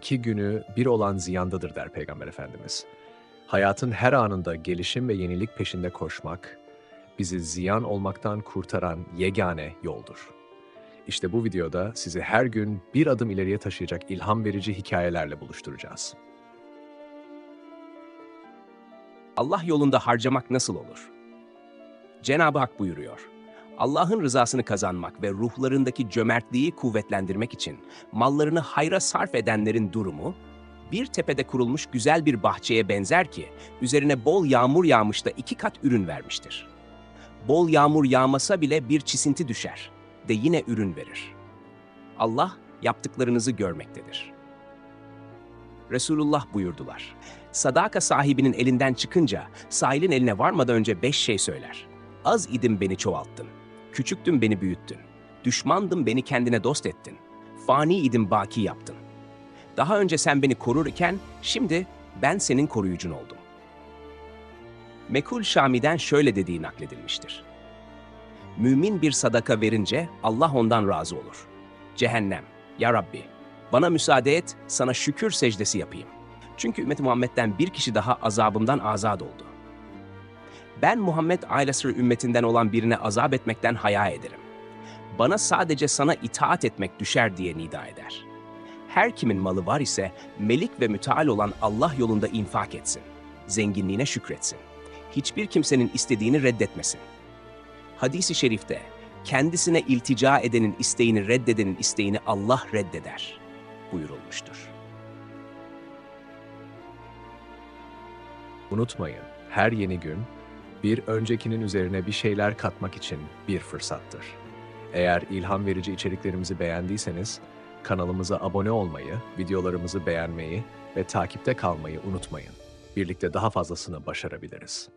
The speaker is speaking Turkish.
iki günü bir olan ziyandadır der Peygamber Efendimiz. Hayatın her anında gelişim ve yenilik peşinde koşmak, bizi ziyan olmaktan kurtaran yegane yoldur. İşte bu videoda sizi her gün bir adım ileriye taşıyacak ilham verici hikayelerle buluşturacağız. Allah yolunda harcamak nasıl olur? Cenab-ı Hak buyuruyor. Allah'ın rızasını kazanmak ve ruhlarındaki cömertliği kuvvetlendirmek için mallarını hayra sarf edenlerin durumu, bir tepede kurulmuş güzel bir bahçeye benzer ki, üzerine bol yağmur yağmış da iki kat ürün vermiştir. Bol yağmur yağmasa bile bir çisinti düşer de yine ürün verir. Allah yaptıklarınızı görmektedir. Resulullah buyurdular. Sadaka sahibinin elinden çıkınca sahilin eline varmadan önce beş şey söyler. Az idim beni çoğalttın. Küçüktüm beni büyüttün. Düşmandım beni kendine dost ettin. Fani idim baki yaptın. Daha önce sen beni korurken şimdi ben senin koruyucun oldum. Mekul Şami'den şöyle dediği nakledilmiştir. Mümin bir sadaka verince Allah ondan razı olur. Cehennem, ya Rabbi, bana müsaade et, sana şükür secdesi yapayım. Çünkü ümmeti Muhammed'den bir kişi daha azabımdan azad oldu. Ben Muhammed ailesi ümmetinden olan birine azap etmekten haya ederim. Bana sadece sana itaat etmek düşer diye nida eder. Her kimin malı var ise melik ve müteal olan Allah yolunda infak etsin. Zenginliğine şükretsin. Hiçbir kimsenin istediğini reddetmesin. Hadis-i şerifte kendisine iltica edenin isteğini reddedenin isteğini Allah reddeder buyurulmuştur. Unutmayın, her yeni gün bir öncekinin üzerine bir şeyler katmak için bir fırsattır. Eğer ilham verici içeriklerimizi beğendiyseniz kanalımıza abone olmayı, videolarımızı beğenmeyi ve takipte kalmayı unutmayın. Birlikte daha fazlasını başarabiliriz.